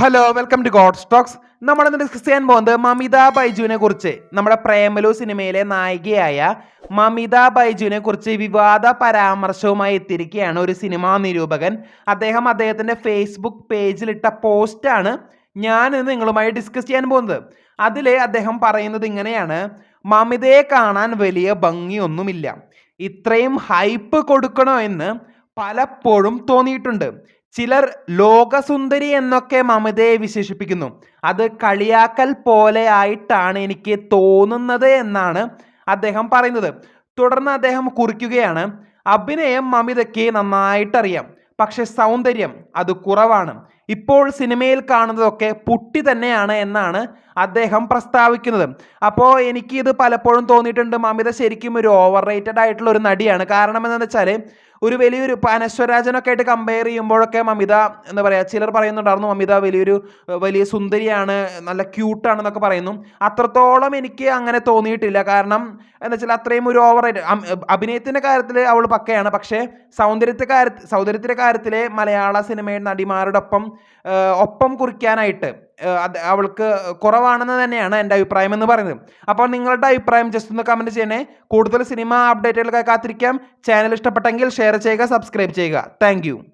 Hello welcome to god stocks നമ്മൾ ഇന്ന് discuss ചെയ്യാൻ പോകുന്നത് മമിത ബൈജുവിനെ കുറിച്ച്. നമ്മുടെ പ്രേമലു സിനിമയിലെ നായികയായ മമിത ബൈജുവിനെ കുറിച്ച് വിവാദ പരാമർശവുമായി എത്തിയിരിക്കുകയാണ് ഒരു സിനിമാ നിരൂപകൻ. അദ്ദേഹം അദ്ദേഹത്തിന്റെ ഫേസ്ബുക്ക് പേജിലിട്ട പോസ്റ്റാണ് ഞാൻ ഇന്ന് നിങ്ങളുമായി ഡിസ്കസ് ചെയ്യാൻ പോകുന്നത്. അതിൽ അദ്ദേഹം പറയുന്നത് ഇങ്ങനെയാണ്. മമിതയെ കാണാൻ വലിയ ഭംഗിയൊന്നുമില്ല. ഇത്രയും ഹൈപ്പ് കൊടുക്കണോ എന്ന് പലപ്പോഴും തോന്നിയിട്ടുണ്ട്. ചിലർ ലോകസുന്ദരി എന്നൊക്കെ മമതയെ വിശേഷിപ്പിക്കുന്നു. അത് കളിയാക്കൽ പോലെ ആയിട്ടാണ് എനിക്ക് തോന്നുന്നത് എന്നാണ് അദ്ദേഹം പറയുന്നത്. തുടർന്ന് അദ്ദേഹം കുറിക്കുകയാണ് അഭിനയം മമിതയ്ക്ക് നന്നായിട്ടറിയാം പക്ഷെ സൗന്ദര്യം അത് കുറവാണ്. ഇപ്പോൾ സിനിമയിൽ കാണുന്നതൊക്കെ പുട്ടി തന്നെയാണ് എന്നാണ് അദ്ദേഹം പ്രസ്താവിക്കുന്നത്. അപ്പോൾ എനിക്ക് ഇത് പലപ്പോഴും തോന്നിയിട്ടുണ്ട് മമിത ശരിക്കും ഒരു ഓവർ റേറ്റഡ് ആയിട്ടുള്ള ഒരു നടിയാണ്. കാരണം എന്താണെന്ന് വെച്ചാൽ ഒരു വലിയൊരു അനശ്വരാജനൊക്കെ ആയിട്ട് കമ്പയർ ചെയ്യുമ്പോഴൊക്കെ മമിത എന്താ പറയുക ചിലർ പറയുന്നുണ്ടായിരുന്നു മമിത വലിയൊരു വലിയ സുന്ദരിയാണ് നല്ല ക്യൂട്ടാണെന്നൊക്കെ പറയുന്നു. അത്രത്തോളം എനിക്ക് അങ്ങനെ തോന്നിയിട്ടില്ല. കാരണം എന്താ വെച്ചാൽ അത്രയും ഒരു ഓവർ അഭിനയത്തിന്റെ കാര്യത്തിൽ അവൾ പക്കയാണ്. പക്ഷേ സൗന്ദര്യത്തെ കാര്യ സൗന്ദര്യത്തിന്റെ കാര്യത്തിൽ മലയാള സിനിമയുടെ നടിമാരോടൊപ്പം ഒപ്പം കുറിക്കാനായിട്ട് അവൾക്ക് കുറവാണെന്ന് തന്നെയാണ് എന്റെ അഭിപ്രായം എന്ന് പറയുന്നത്. അപ്പോൾ നിങ്ങളുടെ അഭിപ്രായം ജസ്റ്റ് ഒന്ന് കമന്റ് ചെയ്യണേ. കൂടുതൽ സിനിമ അപ്ഡേറ്റുകൾക്കായി കാത്തിരിക്കാം. ചാനൽ ഇഷ്ടപ്പെട്ടെങ്കിൽ ഷെയർ ചെയ്യുക സബ്സ്ക്രൈബ് ചെയ്യുക. താങ്ക്